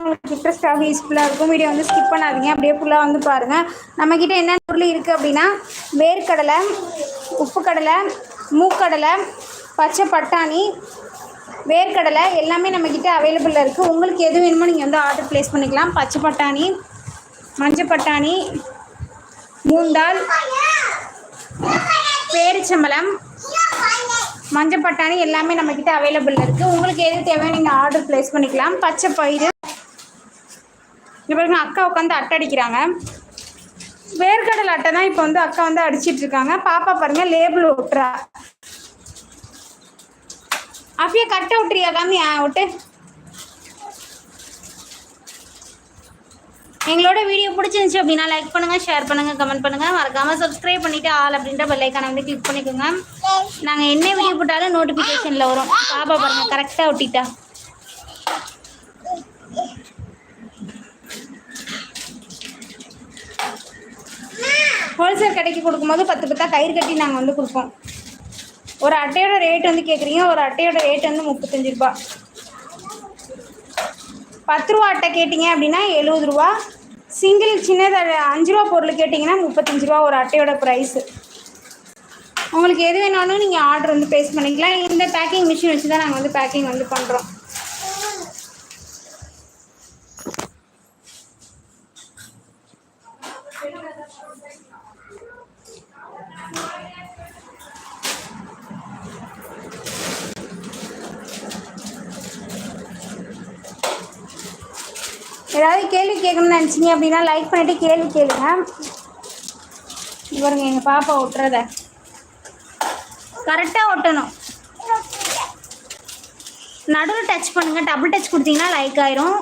உங்களுக்கு இன்ட்ரெஸ்டாக யூஸ்ஃபுல்லாக இருக்கும். வீடியோ வந்து ஸ்கிப் பண்ணாதீங்க. அப்படியே ஃபுல்லாக வந்து பாருங்கள் நம்மக்கிட்ட என்னென்ன பொருள் இருக்குது அப்படின்னா வேர்க்கடலை உப்பு கடலை மூக்கடலை பச்சை பட்டாணி வேர்க்கடலை எல்லாமே நம்மக்கிட்ட அவைலபிளில் இருக்குது உங்களுக்கு எது வேணுமோ நீங்கள் வந்து ஆர்டர் ப்ளேஸ் பண்ணிக்கலாம். பச்சை பட்டாணி மஞ்சள் பட்டாணி மூந்தால் பேரிச்சம்பளம் மஞ்சள் பட்டாணி எல்லாமே நம்மக்கிட்ட அவைலபிளில் இருக்குது உங்களுக்கு எது தேவையோ நீங்கள் ஆர்டர் ப்ளேஸ் பண்ணிக்கலாம். பச்சை பயிறு இங்கே பாருங்க அக்கா உட்காந்து அட்டை அடிக்கிறாங்க. வேர்க்கடல் அட்டை தான் இப்போ வந்து அக்கா வந்து அடிச்சிட்டு இருக்காங்க. பாப்பா பாருங்க லேபிள் ஒட்டுறா. அஃபியா கட்டை விட்டுறியா காமி? ஆ விட்டு எங்களோட வீடியோ பிடிச்சிருந்துச்சு அப்படின்னா லைக் பண்ணுங்க ஷேர் பண்ணுங்க கமெண்ட் பண்ணுங்க. மறக்காம சப்ஸ்கிரைப் பண்ணிட்டு ஆல் அப்படின்ற பெல் ஐக்கானை வந்து கிளிக் பண்ணிக்கோங்க. நாங்க என்ன வீடியோ போட்டாலும் நோட்டிபிகேஷன்ல வரும். பாப்பா பாருங்க கரெக்டா ஒட்டிட்டா. ஹோல்சேல் கடைக்கு கொடுக்கும்போது பத்து பத்தா கயிறு கட்டி நாங்கள் வந்து கொடுப்போம். ஒரு அட்டையோட ரேட் வந்து கேட்குறீங்க ஒரு அட்டையோட ரேட் வந்து முப்பத்தஞ்சு ரூபா. பத்து ரூபா அட்டை கேட்டிங்க அப்படின்னா எழுபது ரூபா. சிங்கிள் சின்னதாக அஞ்சு ரூபா பொருள் கேட்டிங்கன்னா முப்பத்தஞ்சு ரூபா ஒரு அட்டையோட ப்ரைஸு உங்களுக்கு எது வேணாலும் நீங்கள் ஆர்டர் வந்து பேஸ் பண்ணிக்கலாம். இந்த பேக்கிங் மிஷின் வச்சு தான் நாங்கள் வந்து பேக்கிங் வந்து பண்ணுறோம் ஏதாவது கேள்வி கேட்கணும்னு நினச்சிங்க அப்படின்னா லைக் பண்ணிவிட்டு கேள்வி கேளுங்க. இங்க பாருங்க எங்கள் பாப்பா ஒட்டுறத. கரெக்டாக ஒட்டணும். நடுவில் டச் பண்ணுங்கள் டபுள் டச் கொடுத்தீங்கன்னா லைக் ஆயிரும்.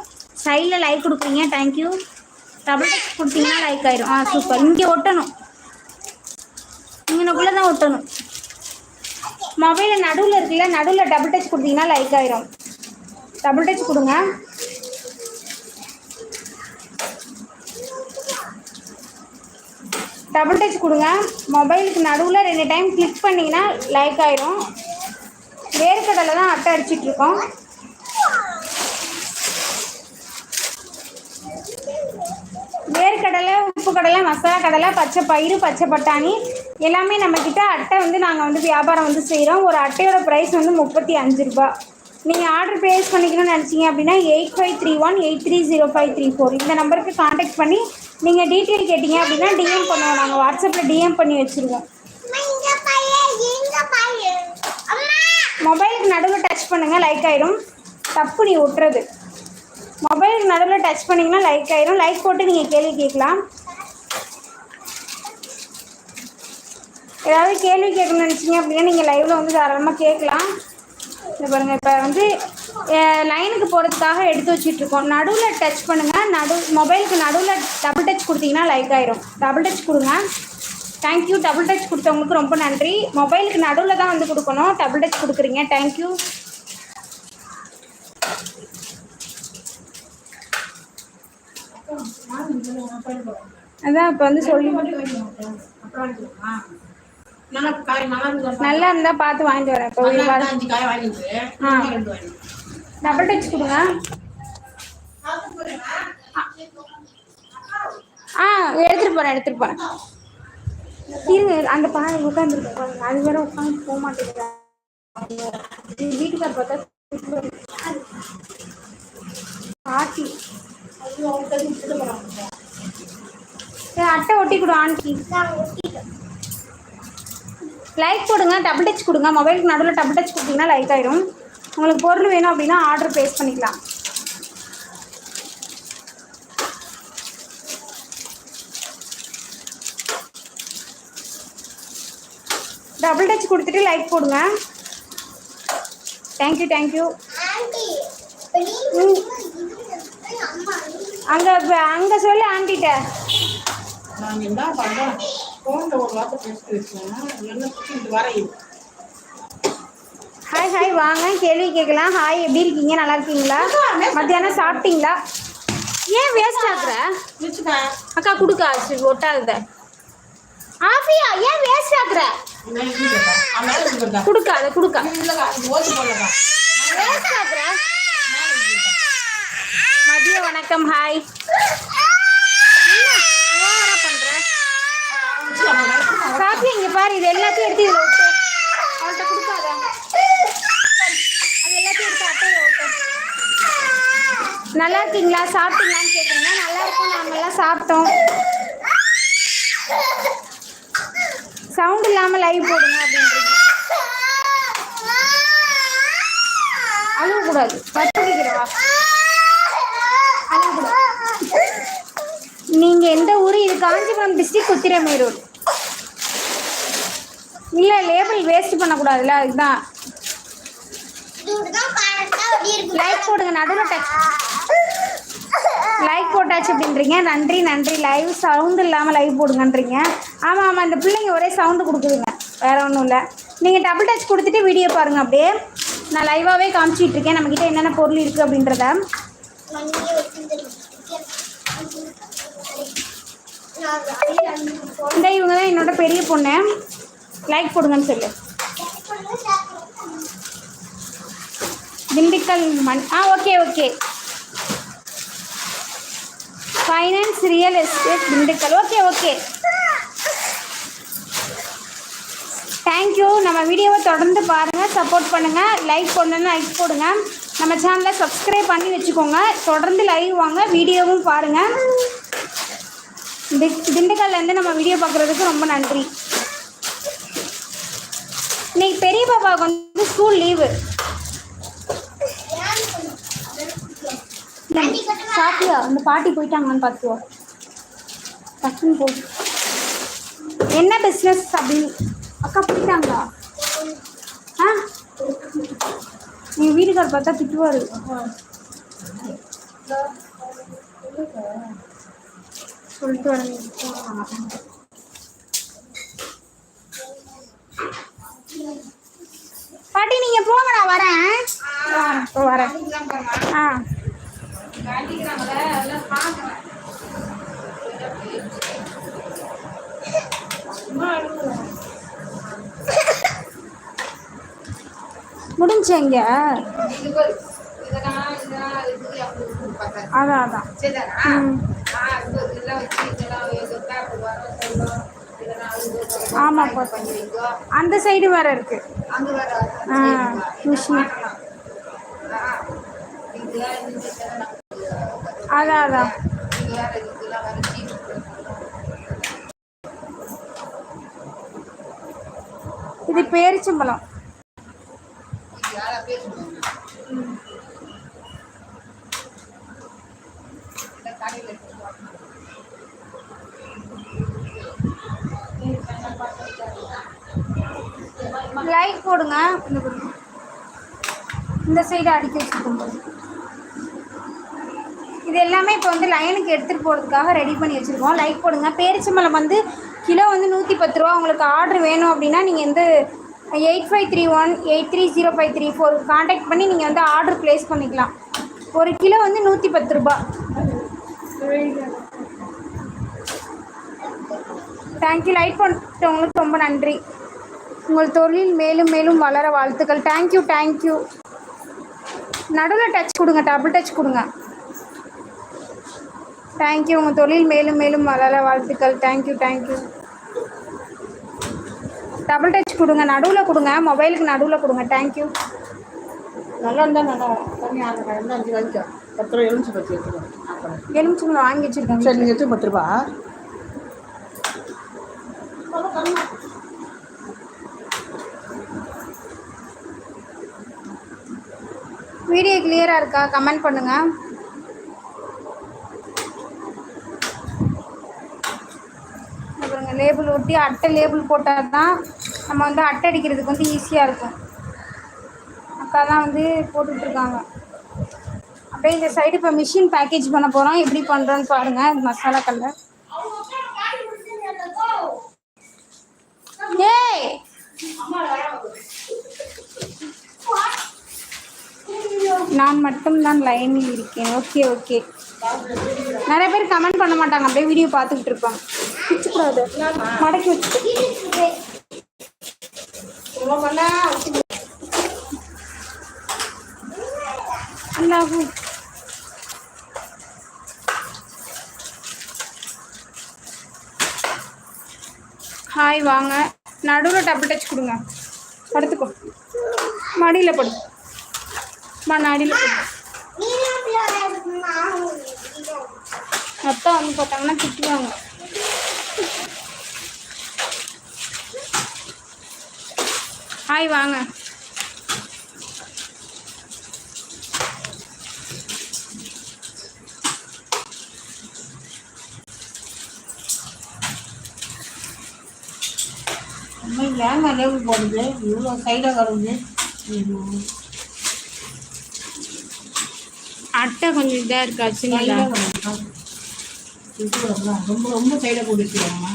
சைடில் லைக் கொடுக்குறீங்க தேங்க்யூ டபுள் டச் கொடுத்தீங்கன்னா லைக் ஆயிரும். ஆ சூப்பர் இங்கே ஒட்டணும். இங்கனக்குள்ளே தான் ஒட்டணும் மொபைலில் நடுவில் இருக்குல்ல நடுவில் டபுள் டச் கொடுத்தீங்கன்னா லைக் ஆயிரும். டபுள் டச் கொடுங்க. டபுள் டச் கொடுங்க. மொபைலுக்கு நடுவில் ரெண்டு டைம் கிளிக் பண்ணிங்கன்னா லைக் ஆயிரும். வேர்க்கடலை தான் அட்டை அடிச்சிட்ருக்கோம் வேர்க்கடலை உப்பு கடலை மசாலா கடலை பச்சை பயிறு பச்சை பட்டாணி எல்லாமே நம்மக்கிட்ட அட்டை வந்து நாங்கள் வந்து வியாபாரம் வந்து செய்கிறோம் ஒரு அட்டையோட ப்ரைஸ் வந்து முப்பத்தி அஞ்சு ரூபா நீங்கள் ஆர்டர் ப்ளேஸ் பண்ணிக்கணும்னு நினச்சிங்க அப்படின்னா eight five three one eight three zero five three four இந்த நம்பருக்கு காண்டாக்ட் பண்ணி நீங்கள் டீட்டெயில் கேட்டிங்க அப்படின்னா டிஎம் பண்ணுவோம். நாங்கள் வாட்ஸ்அப்பில் டிஎம் பண்ணி வச்சுருவோம். மொபைலுக்கு நடுவில் டச் பண்ணுங்கள் லைக் ஆயிரும். தப்பு நீ விட்டுறது. மொபைலுக்கு நடுவில் டச் பண்ணிங்கன்னா லைக் ஆயிரும். லைக் போட்டு நீங்கள் கேள்வி கேட்கலாம். ஏதாவது கேள்வி கேட்கணும்னு நினச்சிங்க அப்படின்னா நீங்கள் லைவில் வந்து தாராளமாக கேட்கலாம். இது பாருங்கள் இப்போ வந்து லைனுக்கு போகிறதுக்காக எடுத்து வச்சிட்ருக்கோம். நடுவில் டச் பண்ணுங்கள் நடு மொபைலுக்கு நடுவில் டபுள் டச் கொடுத்தீங்கன்னா லைக் ஆயிரும். டபுள் டச் கொடுங்க. தேங்க்யூ டபுள் டச் கொடுத்தவங்களுக்கு ரொம்ப நன்றி. மொபைலுக்கு நடுவில் தான் வந்து கொடுக்கணும். டபுள் டச் கொடுக்குறீங்க. தேங்க்யூ அதான் இப்போ வந்து சொல்லி நல்லா இருந்தால் பார்த்து வாங்கிட்டு வரேன். இப்போ டபுள் டச் கொடுங்க. ஆ எடுத்துகிட்டு போகிறேன் எடுத்துகிட்டு போகிறேன் இருங்க அந்த பானை உட்காந்துருக்கு பாருங்க. அது வேற உட்காந்து போக மாட்டேங்குது. வீட்டுக்கார பார்த்தா பாட்டி. அட்டை ஒட்டி கொடு ஆண்டி. லைக் போடுங்க டபுள் டச் கொடுங்க. மொபைலுக்கு நடுவில் டபுள் டச் கொடுத்தீங்கன்னா லைக் ஆயிரும். உங்களுக்கு பொருள் வேணும் அப்படின்னா ஆர்டர் ப்ளேஸ் பண்ணிக்கலாம். டபுள் டச் கொடுத்துட்டு லைக் போடுங்க. தேங்க்யூ தேங்க்யூ அங்கே அங்கே சொல்லு ஆண்டிகிட்ட நான் என்ன பண்றேன் போன்ல ஒரு வார்த்தை பேசிட்டு இருக்கேன். என்ன இது வரையும் ஹாய் ஹாய் வாங்க கேள்வி கேட்கலாம். ஹாய் எப்படி இருக்கீங்க? நல்லா இருக்கீங்களா? மத்தியானம் சாப்பிட்டீங்களா? ஏன் வேஸ்ட் ஆகுற அக்கா கொடுக்கா சரி ஒட்டாத ஆஃபியா ஏன் வேஸ்ட் ஆகுற நான் அதை கொடுக்காத கொடுக்கா. வேஸ்ட் ஆகுற மதியம் வணக்கம் ஹாய் பண்ற? காப்பி இங்க பாரு இது எல்லாத்தையும் எடுத்து இதுல விட்டு அவள்கிட்ட கொடுக்காத அது எல்லாத்தையும் எடுத்து அட்டையில விட்டு நல்லா இருக்கீங்களா சாப்பிட்டீங்களான்னு கேட்குறீங்க நல்லா இருக்கும் நாங்கள்லாம் சாப்பிட்டோம். சவுண்ட் இல்லாமல் லைவ் போடுங்க அப்படின்றீங்க. அழுகக்கூடாது பத்துக்கிறவா நீங்க எந்த ஊர்? இது காஞ்சிபுரம் டிஸ்ட்ரிக்ட் உத்திரமேரூர். இல்ல லேபிள் வேஸ்ட் பண்ணக்கூடாதுல்ல அதுதான். லைக் போடுங்க நடுவில் டச் லைக் போட்டாச்சு அப்படின்றீங்க. நன்றி நன்றி. லைவ் சவுண்ட் இல்லாமல் லைவ் போடுங்கன்றீங்க. ஆமாம் ஆமாம் இந்த பிள்ளைங்க ஒரே சவுண்டு கொடுக்குதுங்க. வேற ஒன்றும் இல்லை. நீங்கள் டபுள் டச் கொடுத்துட்டு வீடியோ பாருங்க அப்படியே. நான் லைவாகவே காமிச்சிட்டு இருக்கேன். நம்மக்கிட்ட என்னென்ன பொருள் இருக்குது அப்படின்றத. இந்த இவங்க தான் என்னோட பெரிய பொண்ணு. லைக் போடுங்கன்னு சொல்லு. திண்டுக்கல் மண். ஆ okay okay finance real estate Dindigul. Okay okay thank you நம்ம வீடியோவை தொடர்ந்து பாருங்கள் சப்போர்ட் பண்ணுங்கள் லைக் பண்ணணும்னு லைக் போடுங்க. நம்ம சேனலை சப்ஸ்கிரைப் பண்ணி வச்சுக்கோங்க. தொடர்ந்து லைவ் வாங்க வீடியோவும் பாருங்கள் தி- திண்டுக்கல்லேருந்து நம்ம வீடியோ பார்க்குறதுக்கு ரொம்ப நன்றி. இன்னைக்கு பெரிய பாப்பாவுக்கு வந்து ஸ்கூல் லீவு சாப்பியா அந்த பாட்டி போயிட்டாங்கன்னு பார்த்துவா டக்குன்னு போ. என்ன பிஸ்னஸ் அப்படின்னு அக்கா போயிட்டாங்களா? ஆ? எங்கள் வீட்டுக்கார் பார்த்தா திட்டுவார். சொல்லிட்டு வரேன் பாட்டி நீங்கள் போங்க நான் வரேன். ஆ, இப்போ அதான் அதான். ஆமாப்பா அந்த சைடு வேற இருக்கு. ஆ மிஷின் அதான் அதான். இது பேரிச்சம்பழம். லைக் போடுங்க. இந்த சைடு அடிக்க வச்சுக்கோங்க. இது எல்லாமே இப்போ வந்து லைனுக்கு எடுத்துகிட்டு போகிறதுக்காக ரெடி பண்ணி வச்சுருக்கோம். லைக் போடுங்க. பேரிச்சம்பழம் வந்து கிலோ வந்து நூற்றி பத்து ரூபா. உங்களுக்கு ஆர்டர் வேணும் அப்படின்னா நீங்கள் வந்து eight five three one eight three zero five three four contact பண்ணி நீங்கள் வந்து ஆர்டர் ப்ளேஸ் பண்ணிக்கலாம். ஒரு கிலோ வந்து நூற்றி பத்து ரூபா. தேங்க்யூ லைக் பண்ணிட்டவங்களுக்கு ரொம்ப நன்றி. உங்கள் தொழில் மேலும் மேலும் வளர வாழ்த்துக்கள். தேங்க்யூ தேங்க்யூ நடுவில் டச் கொடுங்க. டபுள் டச் கொடுங்க. தேங்க்யூ உங்கள் தொழில் மேலும் மேலும் வளர வாழ்த்துக்கள். தேங்க்யூ தேங்க்யூ டபுள் டச் கொடுங்க. நடுவில் கொடுங்க. மொபைலுக்கு நடுவில் கொடுங்க. தேங்க்யூ நல்லா இருந்தா நல்லா தண்ணி ஆகுங்க இருந்தா அஞ்சு வாங்கிக்கோ. பத்து ரூபா எலுமிச்சு பத்து அப்புறம். எலுமிச்சம்பழம் வாங்கி வச்சுருக்கேன். சரி நீங்கள் எடுத்து பத்து ரூபா வீடியோ கிளியராக இருக்கா? கமெண்ட் பண்ணுங்கள் லேபிள் ஒட்டி அட்டை லேபிள் போட்டால் தான் நம்ம வந்து அட்டை அடிக்கிறதுக்கு வந்து ஈஸியாக இருக்கும். அக்கா தான் வந்து போட்டுட்ருக்காங்க அப்படியே இந்த சைடு இப்போ மிஷின் பேக்கேஜ் பண்ண போகிறோம் எப்படி பண்ணுறோன்னு பாருங்கள் இந்த மசாலா கல்ல. ஏய்! நான் மட்டும்தான் லைனில் இருக்கேன். ஓகே ஓகே நிறைய பேர் கமெண்ட் பண்ண மாட்டாங்க. அப்படியே வீடியோ பார்த்துக்கிட்டு இருப்பாங்க. வச்சுக்கூடாது. மடக்கி வச்சுக்கோ. நல்லாகும் ஹாய் வாங்க. நடுவில் டபுள் டச் கொடுங்க. படுத்துக்கோ. மடியில் படு. அம்மா நடியில் படு. அத்தா வந்து பார்த்தாங்கன்னா திட்டுவாங்க. ஹாய் வாங்க. தேங்காய் லேபிள் போடுது இவ்வளோ சைடாக வருது அட்டை கொஞ்சம் இதாக இருக்கா ரொம்ப ரொம்ப சைடாக போட்டுருக்காங்க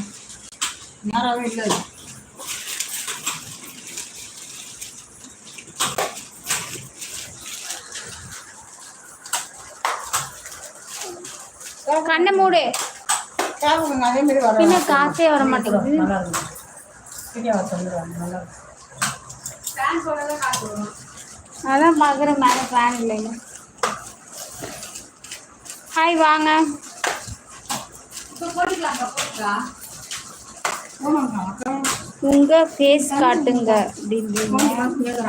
நேராகவே இல்லை. அது. கண்ணை மூடு பின்ன காற்றே வர மாட்டேங்குது. அதான் பார்க்குறேன் மேலே ஃபேன் இல்லைங்க ஹாய் வாங்க. உங்க ஃபேஸ் காட்டுங்க. அப்படின்னு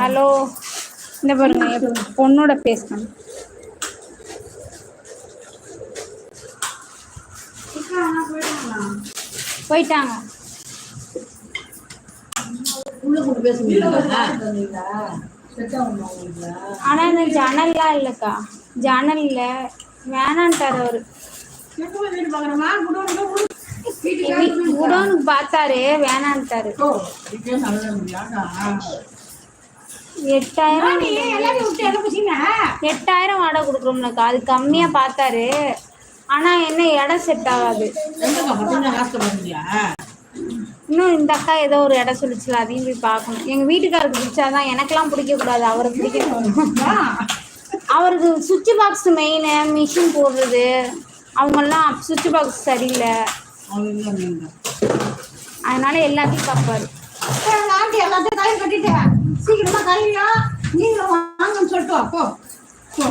ஹலோ இந்த பாருங்க பொண்ணோட ஃபேஸ் காட்டு போயிட்டாங்க. ஆனா இந்த ஜன்னல்லாம் இல்லக்கா. ஜன்னல் இல்ல. வேணான்ட்டார் அவரு. குடோனுக்கு பார்த்தாரு வேணான்ட்டாரு. எட்டாயிரம் எட்டாயிரம் வாடகை கொடுக்குறோம்லக்கா அது கம்மியாக பார்த்தாரு. ஆனால் என்ன இடம் செட் ஆகாது. இன்னும் இந்த அக்கா ஏதோ ஒரு இடம் சொல்லிச்சுல அதையும் போய் பார்க்கணும். எங்கள் வீட்டுக்காருக்கு பிடிச்சாதான் எனக்கெல்லாம் பிடிக்கக்கூடாது அவருக்கு பிடிக்கணும் அவருக்கு சுவிட்ச் பாக்ஸ் மெயின் மிஷின் போடுறது. அவங்கெல்லாம் சுவிட்ச் பாக்ஸ் சரியில்லை. அதனால எல்லாத்தையும் பார்ப்பாரு. ஆண்டி எல்லாத்தையும் கயிறு கட்டிட்டேன் சீக்கிரமா கயிறியா நீங்க வாங்கன்னு சொல்லிட்டு வா, போ.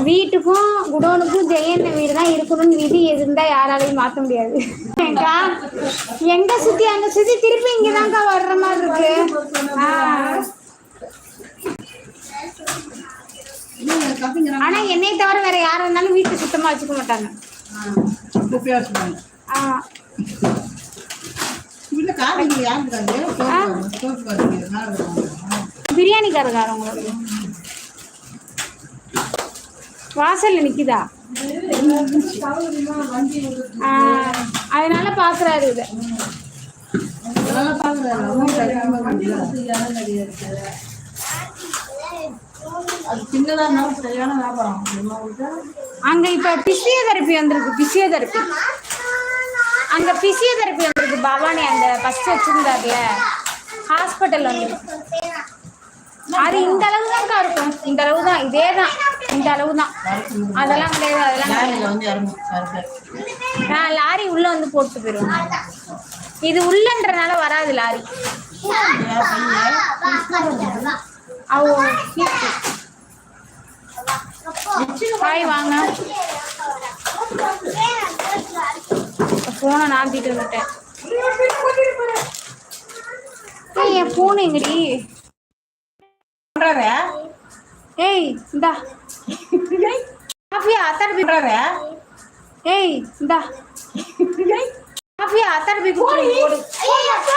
வீட்டுக்கும் குடோனுக்கும் ஜெயன் வீடு தான் இருக்கணும்னு விதி இருந்தா யாராலையும் மாற்ற முடியாது. எங்க சுத்தி அங்க சுத்தி திருப்பி இங்கதான்க்கா வர்ற மாதிரி இருக்கு. ஆனா என்னை தவிர வேற யார் வந்தாலும் வீட்டை சுத்தமா வச்சுக்க மாட்டாங்க. குப்பையா வச்சுப்பாங்க ஆமா வீட்டில் காலையில் யார் இருக்காங்க சோப்பு காரங்க யார் இருக்காங்க பிரியாணி கடைக்காரங்களுக்கு வாசல்ல நிக்குதா அதனால பாக்குறாரு இத அது சின்னதாக இருந்தாலும் சரியான வியாபாரம். அங்க இப்ப பிசியோதெரப்பி வந்திருக்கு பிசியோதெரப்பி அங்க பிசியோதெரப்பி வந்திருக்கு பவானி அந்த ஃபர்ஸ்ட் வச்சிருந்தாருல. ஹாஸ்பிட்டல் வந்திருக்கு அது இந்த அளவு தான்க்கா இருக்கும். இந்த அளவு தான் இதே தான் இந்த அளவு தான் அதெல்லாம் கிடையாது. அதெல்லாம் நான் லாரி உள்ள வந்து போட்டு போயிடுவேன் இது உள்ளன்றனால வராது லாரி. அவ ஹாய் வாங்க. ஃபோனை நாத்திட்டு வந்துட்டேன். ஏய் என் ஃபோன் எங்கடி? ஏய் இந்தா. காஃபியா அத்தாட போய் ஏய் இந்தா. காஃபியா அத்தாட போய் போடு.